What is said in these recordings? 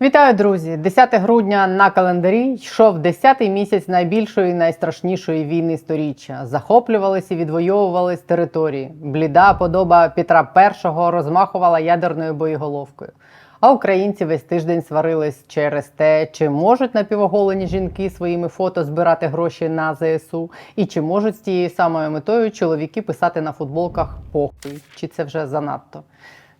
Вітаю, друзі! 10 грудня на календарі йшов 10-й місяць найбільшої і найстрашнішої війни сторіччя. Захоплювалися і відвоювались території. Бліда подоба Петра І розмахувала ядерною боєголовкою. А українці весь тиждень сварились через те, чи можуть напівоголені жінки своїми фото збирати гроші на ЗСУ, і чи можуть з тією самою метою чоловіки писати на футболках похуй, чи це вже занадто.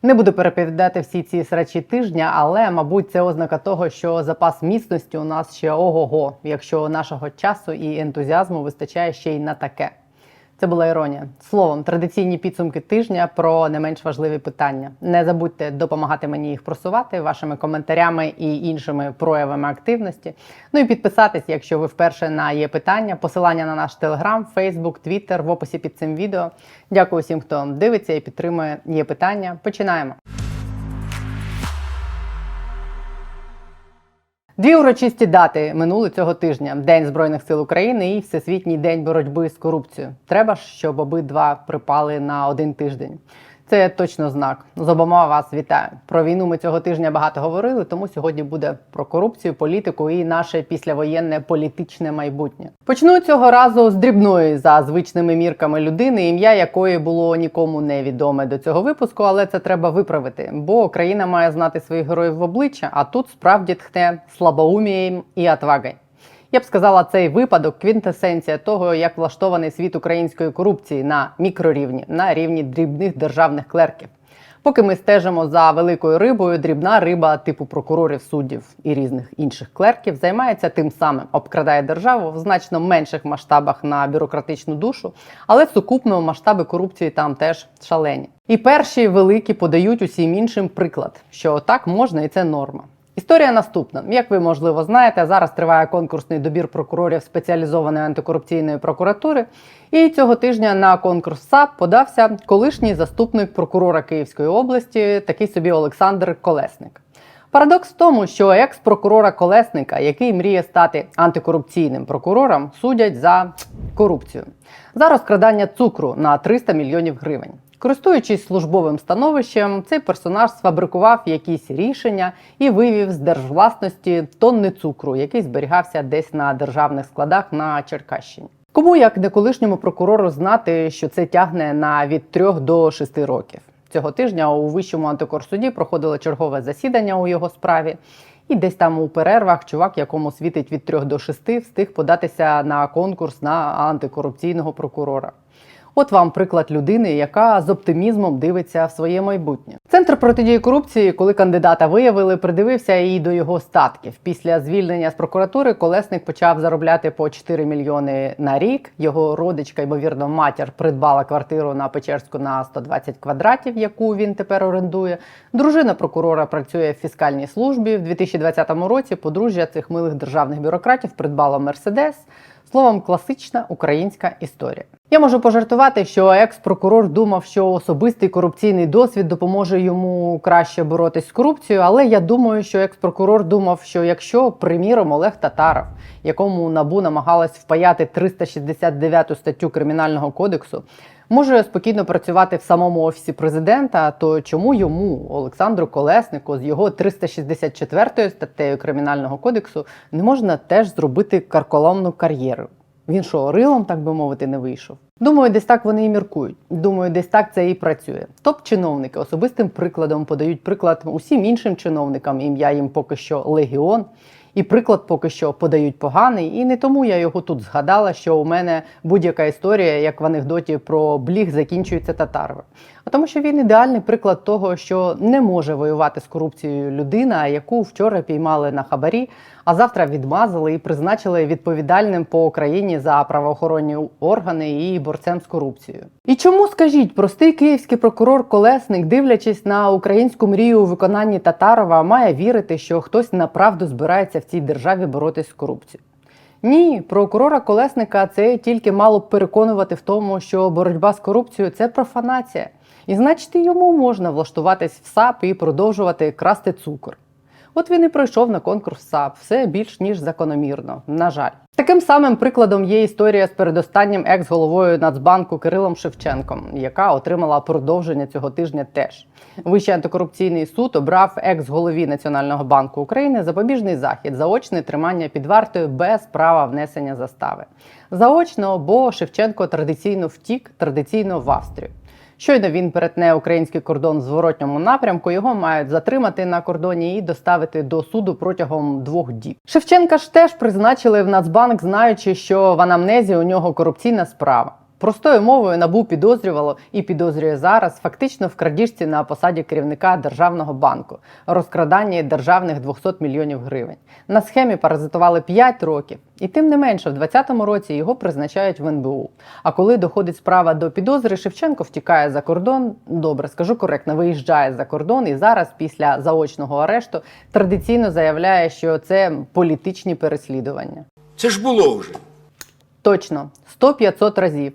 Не буду переповідати всі ці срачі тижня, але мабуть це ознака того, що запас міцності у нас ще ого-го, якщо нашого часу і ентузіазму вистачає ще й на таке. Це була іронія. Словом, традиційні підсумки тижня про не менш важливі питання. Не забудьте допомагати мені їх просувати вашими коментарями і іншими проявами активності. Ну і підписатись, якщо ви вперше на є питання. Посилання на наш телеграм, Фейсбук, Твіттер в описі під цим відео. Дякую всім, хто дивиться і підтримує є питання. Починаємо. Дві урочисті дати минули цього тижня: День Збройних сил України і Всесвітній день боротьби з корупцією. Треба щоб обидва припали на один тиждень. Це точно знак. З обома вас вітаю. Про війну ми цього тижня багато говорили, тому сьогодні буде про корупцію, політику і наше післявоєнне політичне майбутнє. Почну цього разу з дрібної за звичними мірками людини, ім'я якої було нікому не відоме до цього випуску, але це треба виправити, бо країна має знати своїх героїв в обличчя, а тут справді тхне слабоумієм і отвагою. Я б сказала, цей випадок квінтесенція того, як влаштований світ української корупції на мікрорівні, на рівні дрібних державних клерків. Поки ми стежимо за великою рибою, дрібна риба типу прокурорів, суддів і різних інших клерків займається тим самим, обкрадає державу в значно менших масштабах на бюрократичну душу, але сукупно масштаби корупції там теж шалені. І перші великі подають усім іншим приклад, що так можна, і це норма. Історія наступна. Як ви можливо знаєте, зараз триває конкурсний добір прокурорів спеціалізованої антикорупційної прокуратури. І цього тижня на конкурс САП подався колишній заступник прокурора Київської області, такий собі Олександр Колесник. Парадокс в тому, що екс-прокурора Колесника, який мріє стати антикорупційним прокурором, судять за корупцію за розкрадання цукру на 300 мільйонів гривень. Користуючись службовим становищем, цей персонаж сфабрикував якісь рішення і вивів з держвласності тонни цукру, який зберігався десь на державних складах на Черкащині. Кому як не колишньому прокурору знати, що це тягне на від 3 до 6 років. Цього тижня у вищому антикорсуді проходило чергове засідання у його справі. І десь там у перервах чувак, якому світить від 3 до 6, встиг податися на конкурс на антикорупційного прокурора. От вам приклад людини, яка з оптимізмом дивиться в своє майбутнє. Центр протидії корупції, коли кандидата виявили, придивився і до його статків. Після звільнення з прокуратури колесник почав заробляти по 4 мільйони на рік. Його родичка, ймовірно, матір придбала квартиру на Печерську на 120 квадратів, яку він тепер орендує. Дружина прокурора працює в фіскальній службі. В 2020 році подружжя цих милих державних бюрократів придбало мерседес. Словом, класична українська історія. Я можу пожартувати, що екс-прокурор думав, що особистий корупційний досвід допоможе йому краще боротись з корупцією. Але я думаю, що екс-прокурор думав, що якщо, приміром, Олег Татаров, якому набу намагалась впаяти 369 статтю кримінального кодексу, може спокійно працювати в самому офісі президента, то чому йому, Олександру Колеснику, з його 364 статтею кримінального кодексу не можна теж зробити карколомну кар'єру? Він що, рилом, так би мовити, не вийшов? Думаю, десь так вони і міркують. Думаю, десь так це і працює. Топ-чиновники особистим прикладом подають приклад усім іншим чиновникам. Ім'я їм поки що легіон. І приклад поки що подають поганий, і не тому я його тут згадала, що у мене будь-яка історія, як в анекдоті про бліг, закінчується татарами. А тому, що він ідеальний приклад того, що не може воювати з корупцією людина, яку вчора піймали на хабарі, а завтра відмазали і призначили відповідальним по Україні за правоохоронні органи і борцем з корупцією. І чому скажіть, простий київський прокурор Колесник, дивлячись на українську мрію у виконанні Татарова, має вірити, що хтось направду збирається в цій державі боротись з корупцією? Ні, прокурора Колесника це тільки мало б переконувати в тому, що боротьба з корупцією це профанація. І значить, йому можна влаштуватись в САП і продовжувати красти цукор. От він і пройшов на конкурс САП. Все більш ніж закономірно. На жаль, таким самим прикладом є історія з передостаннім екс-головою Нацбанку Кирилом Шевченком, яка отримала продовження цього тижня. Теж Вищий антикорупційний суд обрав екс-голові Національного банку України запобіжний захід, заочне тримання під вартою без права внесення застави. Заочно, бо Шевченко традиційно втік, традиційно в Австрію. Щойно він перетне український кордон в зворотньому напрямку. Його мають затримати на кордоні і доставити до суду протягом двох діб. Шевченка ж теж призначили в Нацбанк, знаючи, що в анамнезі у нього корупційна справа. Простою мовою набу підозрювало і підозрює зараз фактично в крадіжці на посаді керівника державного банку, розкраданні державних 200 мільйонів гривень. На схемі паразитували 5 років, і тим не менше, в 2020 році його призначають в НБУ. А коли доходить справа до підозри, Шевченко втікає за кордон. Добре, скажу коректно, виїжджає за кордон і зараз, після заочного арешту, традиційно заявляє, що це політичні переслідування. Це ж було вже. Точно 100-500 разів.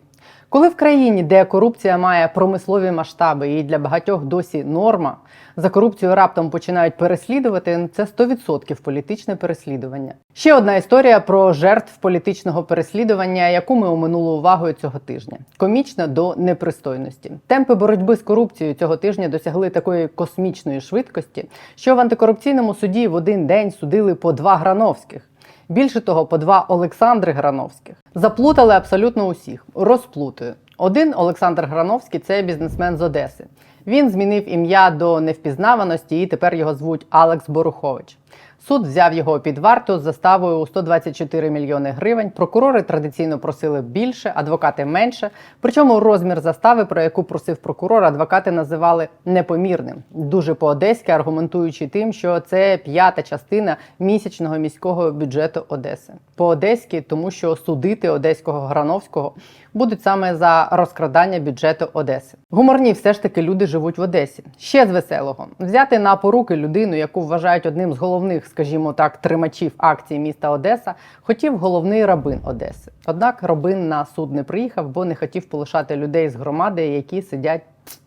Коли в країні, де корупція має промислові масштаби і для багатьох досі норма, за корупцію раптом починають переслідувати, це 100% політичне переслідування. Ще одна історія про жертв політичного переслідування, яку ми оминули увагою цього тижня. Комічна до непристойності. Темпи боротьби з корупцією цього тижня досягли такої космічної швидкості, що в антикорупційному суді в один день судили по два грановських. Більше того, по два Олександри Грановських заплутали абсолютно усіх. Розплутую. Один Олександр Грановський це бізнесмен з Одеси. Він змінив ім'я до невпізнаваності і тепер його звуть Алекс Борухович. Суд взяв його під варту з заставою у 124 мільйони гривень. Прокурори традиційно просили більше, адвокати менше. Причому розмір застави, про яку просив прокурор, адвокати називали непомірним, дуже по-одеськи, аргументуючи тим, що це п'ята частина місячного міського бюджету Одеси. По-одеськи, тому що судити одеського Грановського будуть саме за розкрадання бюджету Одеси. Гуморні все ж таки люди живуть в Одесі. Ще з веселого взяти на поруки людину, яку вважають одним з головних, скажімо так, тримачів акцій міста Одеса, хотів головний рабин Одеси. Однак рабин на суд не приїхав, бо не хотів полишати людей з громади, які сидять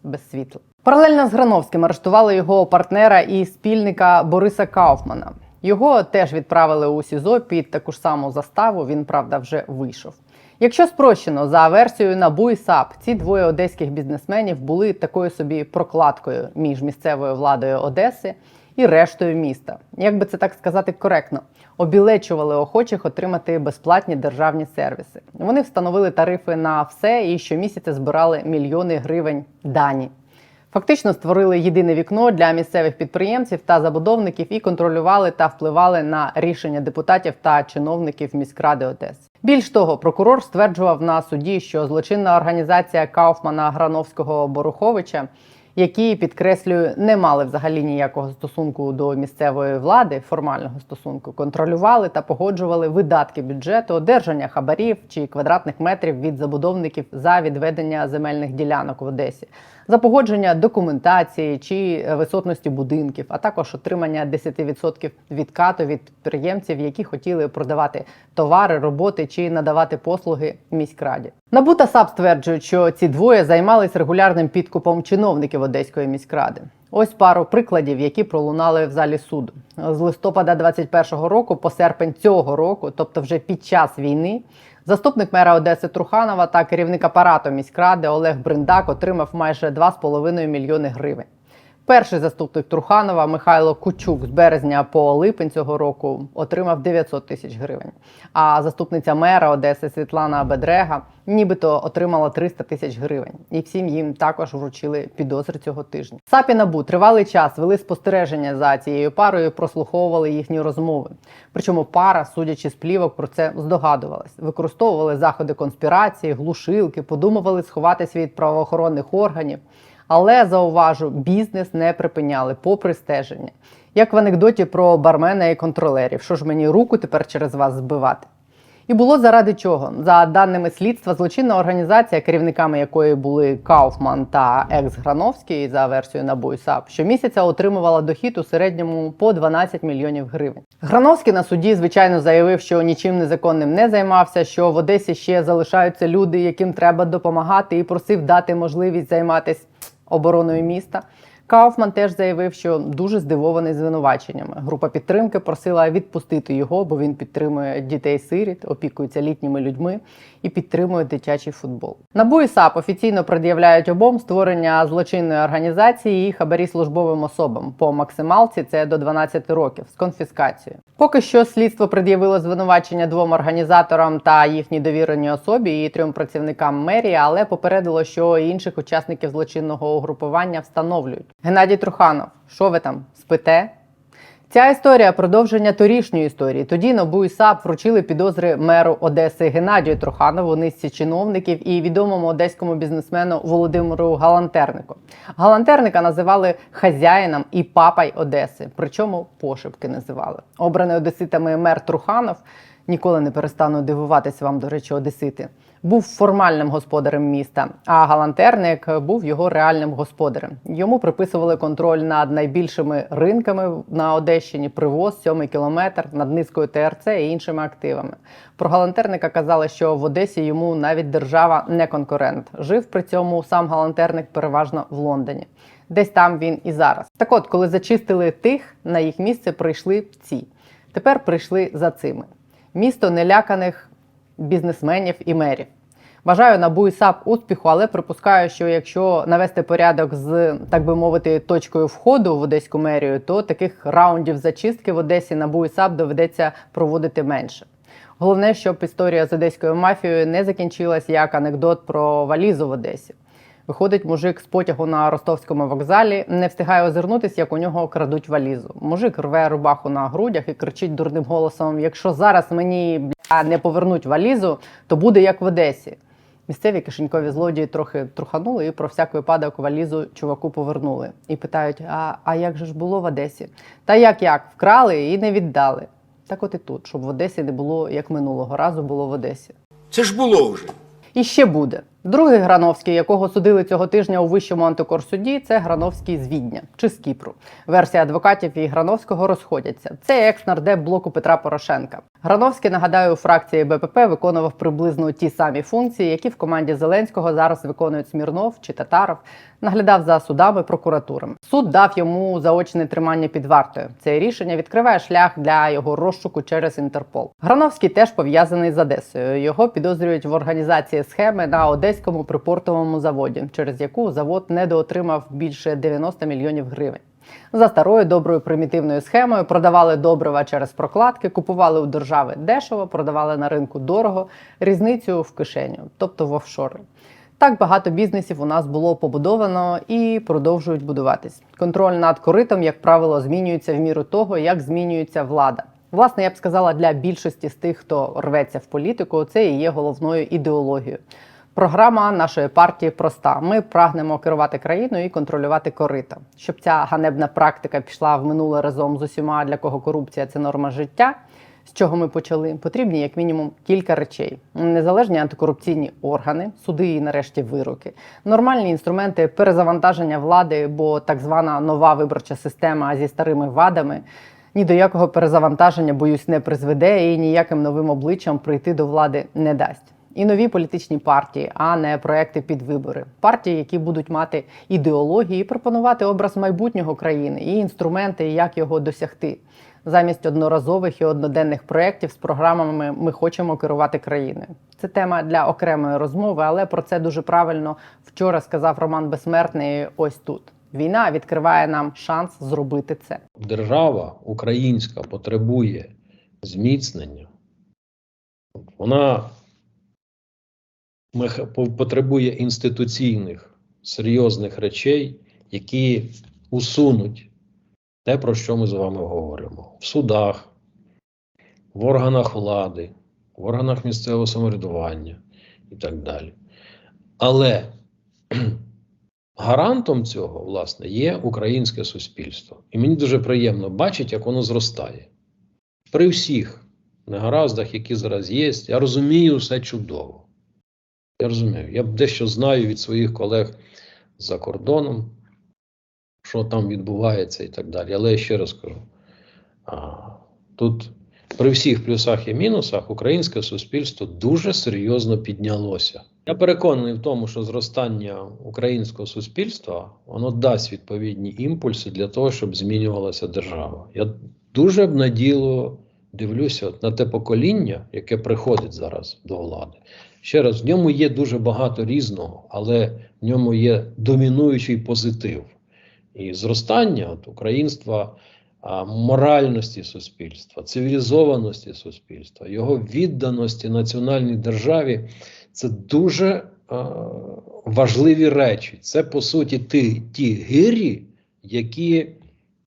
без світла. Паралельно з Грановським арештували його партнера і спільника Бориса Кауфмана. Його теж відправили у СІЗО під таку ж саму заставу. Він правда вже вийшов. Якщо спрощено за версією НАБУ і САП, ці двоє одеських бізнесменів були такою собі прокладкою між місцевою владою Одеси і рештою міста. Як би це так сказати коректно, обілечували охочих отримати безплатні державні сервіси. Вони встановили тарифи на все і щомісяця збирали мільйони гривень дані. Фактично створили єдине вікно для місцевих підприємців та забудовників і контролювали та впливали на рішення депутатів та чиновників міськради Одеси. Більш того, прокурор стверджував на суді, що злочинна організація Кауфмана Грановського Боруховича, які підкреслюю, не мали взагалі ніякого стосунку до місцевої влади, формального стосунку, контролювали та погоджували видатки бюджету, одержання хабарів чи квадратних метрів від забудовників за відведення земельних ділянок в Одесі, за погодження документації чи висотності будинків, а також отримання 10% відкату від підприємців, які хотіли продавати товари, роботи чи надавати послуги міськраді. Набута САП стверджують, що ці двоє займались регулярним підкупом чиновників Одеської міськради. Ось пару прикладів, які пролунали в залі суду з листопада 21-го року по серпень цього року, тобто вже під час війни. Заступник мера Одеси Труханова та керівник апарату міськради Олег Бриндак отримав майже 2,5 мільйони гривень. Перший заступник Труханова Михайло Кучук з березня по липень цього року отримав 900 тисяч гривень. А заступниця мера Одеси Світлана Бедрега нібито отримала 300 тисяч гривень. І всім їм також вручили підозри цього тижня. САП і НАБУ тривалий час вели спостереження за цією парою, прослуховували їхні розмови. Причому пара, судячи з плівок, про це здогадувалась. Використовували заходи конспірації, глушилки, подумували сховатися від правоохоронних органів. Але зауважу, бізнес не припиняли попри стеження. Як в анекдоті про бармена і контролерів, що ж мені руку тепер через вас збивати? І було заради чого? За даними слідства, злочинна організація, керівниками якої були Кауфман та Екс Грановський, за версією НАБУ САП, щомісяця отримувала дохід у середньому по 12 мільйонів гривень. Грановський на суді, звичайно, заявив, що нічим незаконним не займався, що в Одесі ще залишаються люди, яким треба допомагати, і просив дати можливість займатися обороною міста. Кауфман теж заявив, що дуже здивований звинуваченнями. Група підтримки просила відпустити його, бо він підтримує дітей-сиріт, опікується літніми людьми і підтримує дитячий футбол. НАБУ і САП офіційно пред'являють обом створення злочинної організації і хабарі службовим особам. По максималці це до 12 років з конфіскацією. Поки що слідство пред'явило звинувачення двом організаторам та їхній довіреній особі і трьом працівникам мерії, але попередило, що інших учасників злочинного угрупування встановлюють. Геннадій Труханов, що ви там спите? Ця історія продовження торішньої історії. Тоді НАБУ і САП вручили підозри меру Одеси Геннадію Труханову, низці чиновників і відомому одеському бізнесмену Володимиру Галантернику. Галантерника називали хазяїном і папай Одеси, причому пошепки називали. Обраний одеситами мер Труханов. Ніколи не перестану дивуватися вам, до речі, одесити. Був формальним господарем міста, а галантерник був його реальним господарем. Йому приписували контроль над найбільшими ринками на Одещині, привоз, сьомий кілометр, над низкою ТРЦ і іншими активами. Про галантерника казали, що в Одесі йому навіть держава не конкурент. Жив при цьому сам галантерник переважно в Лондоні. Десь там він і зараз. Так от, коли зачистили тих, на їх місце прийшли ці. Тепер прийшли за цими місто неляканих бізнесменів і мерів. Бажаю НАБУ і САП успіху, але припускаю, що якщо навести порядок з так би мовити точкою входу в Одеську мерію, то таких раундів зачистки в Одесі НАБУ і САП доведеться проводити менше. Головне, щоб історія з одеською мафією не закінчилась як анекдот про валізу в Одесі. Виходить мужик з потягу на ростовському вокзалі, не встигає озирнутись, як у нього крадуть валізу. Мужик рве рубаху на грудях і кричить дурним голосом: якщо зараз мені бля, не повернуть валізу, то буде як в Одесі. Місцеві кишенькові злодії трохи труханули і про всяк випадок валізу чуваку повернули. І питають: а, а як же ж було в Одесі? Та як як? Вкрали і не віддали. Так от і тут, щоб в Одесі не було, як минулого разу було в Одесі. Це ж було вже. І ще буде. Другий Грановський, якого судили цього тижня у вищому антикорсуді, це Грановський з Відня чи з Кіпру. Версія адвокатів і Грановського розходяться. Це екс-нардеп блоку Петра Порошенка. Грановський, нагадаю, у фракції БПП виконував приблизно ті самі функції, які в команді Зеленського зараз виконують Смірнов чи Татаров. Наглядав за судами прокуратурами. Суд дав йому заочне тримання під вартою. Це рішення відкриває шлях для його розшуку через Інтерпол. Грановський теж пов'язаний з Одесою. Його підозрюють в організації схеми на Одеському припортовому заводі, через яку завод недоотримав більше 90 мільйонів гривень. За старою доброю примітивною схемою продавали добрива через прокладки, купували у держави дешево, продавали на ринку дорого, різницю в кишеню, тобто в офшори. Так багато бізнесів у нас було побудовано і продовжують будуватись. Контроль над коритом, як правило, змінюється в міру того, як змінюється влада. Власне, я б сказала, для більшості з тих, хто рветься в політику, це і є головною ідеологією. Програма нашої партії проста: ми прагнемо керувати країною і контролювати корита. Щоб ця ганебна практика пішла в минуле разом з усіма, для кого корупція це норма життя. З чого ми почали? Потрібні як мінімум кілька речей: незалежні антикорупційні органи, суди і нарешті вироки, нормальні інструменти перезавантаження влади, бо так звана нова виборча система зі старими вадами ні до якого перезавантаження, боюсь, не призведе і ніяким новим обличчям прийти до влади не дасть. І нові політичні партії, а не проекти під вибори. Партії, які будуть мати ідеології, пропонувати образ майбутнього країни і інструменти, як його досягти. Замість одноразових і одноденних проєктів з програмами ми хочемо керувати країною. Це тема для окремої розмови, але про це дуже правильно вчора сказав Роман Безсмертний. Ось тут війна відкриває нам шанс зробити це. держава українська потребує зміцнення, вона потребує інституційних серйозних речей, які усунуть те, про що ми з вами говоримо в судах, в органах влади, в органах місцевого самоврядування і так далі. Але гарантом цього, власне, є українське суспільство. І мені дуже приємно бачити, як воно зростає. При всіх негараздах, які зараз є, я розумію все чудово. Я розумію. Я дещо знаю від своїх колег за кордоном, що там відбувається і так далі. Але я ще раз кажу: тут при всіх плюсах і мінусах українське суспільство дуже серйозно піднялося. Я переконаний в тому, що зростання українського суспільства воно дасть відповідні імпульси для того, щоб змінювалася держава. Я дуже б наділо дивлюся на те покоління, яке приходить зараз до влади. Ще раз, в ньому є дуже багато різного, але в ньому є домінуючий позитив. І зростання от, українства, а, моральності суспільства, цивілізованості суспільства, його відданості національній державі це дуже е, важливі речі. Це по суті ті, ті гирі, які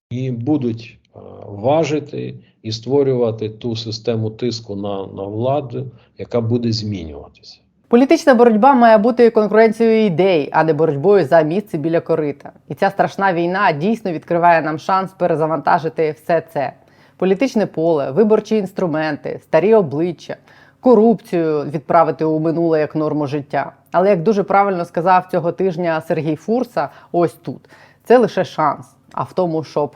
і будуть е, важити і створювати ту систему тиску на, на владу, яка буде змінюватися. Політична боротьба має бути конкуренцією ідей, а не боротьбою за місце біля корита. І ця страшна війна дійсно відкриває нам шанс перезавантажити все це: політичне поле, виборчі інструменти, старі обличчя, корупцію відправити у минуле як норму життя. Але як дуже правильно сказав цього тижня Сергій Фурса, ось тут це лише шанс. А в тому, щоб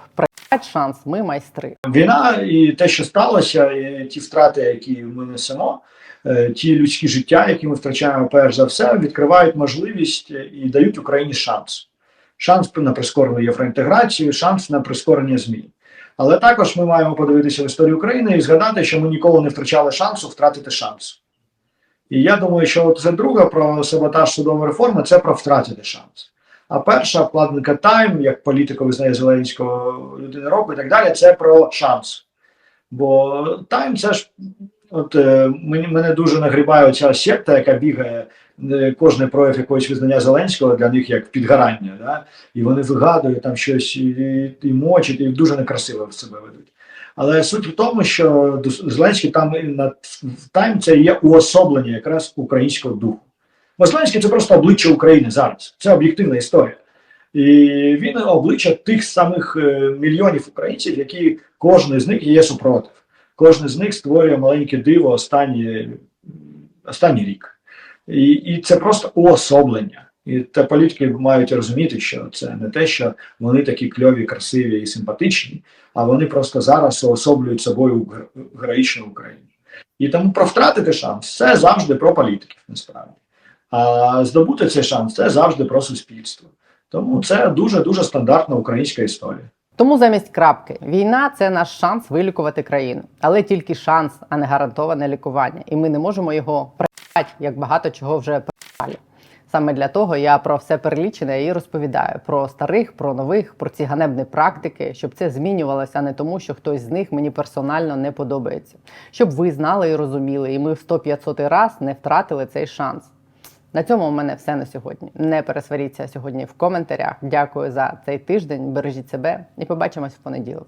шанс, ми майстри. Війна і те, що сталося, і ті втрати, які ми несемо, е, ті людські життя, які ми втрачаємо, перш за все, відкривають можливість і дають Україні шанс. Шанс на прискорену євроінтеграцію, шанс на прискорення змін. Але також ми маємо подивитися в історію України і згадати, що ми ніколи не втрачали шансу втратити шанс. І я думаю, що це друга про саботаж судової реформи це про втратити шанс. А перша вкладника Тайм, як політику визнає Зеленського людини року і так далі, це про шанс. Бо Тайм це ж от е, мені мене дуже нагрібає оця секта, яка бігає е, кожний прояв якогось визнання Зеленського для них як підгорання. Да? І вони вигадують там щось і, і мочать, і дуже некрасиво в себе ведуть. Але суть в тому, що Зеленський там на Тайм це є уособлення якраз українського духу. Бо Зеленський це просто обличчя України зараз. Це об'єктивна історія. І він обличчя тих самих е, мільйонів українців, які кожен з них є супротив. Кожен з них створює маленьке диво останні, останній рік. І, і це просто уособлення. І те політики мають розуміти, що це не те, що вони такі кльові, красиві і симпатичні, а вони просто зараз уособлюють собою гер- героїчну Україну. І тому про втратити шанс це завжди про політиків, насправді. А здобути цей шанс це завжди про суспільство. Тому це дуже дуже стандартна українська історія. Тому замість крапки війна це наш шанс вилікувати країну, але тільки шанс, а не гарантоване лікування. І ми не можемо його прийняти, як багато чого вже прийняли. Саме для того я про все перелічене і розповідаю про старих, про нових, про ці ганебні практики, щоб це змінювалося, не тому, що хтось з них мені персонально не подобається. Щоб ви знали і розуміли, і ми в 100-500 раз не втратили цей шанс. На цьому у мене все на сьогодні. Не пересваріться сьогодні в коментарях. Дякую за цей тиждень. Бережіть себе і побачимось в понеділок.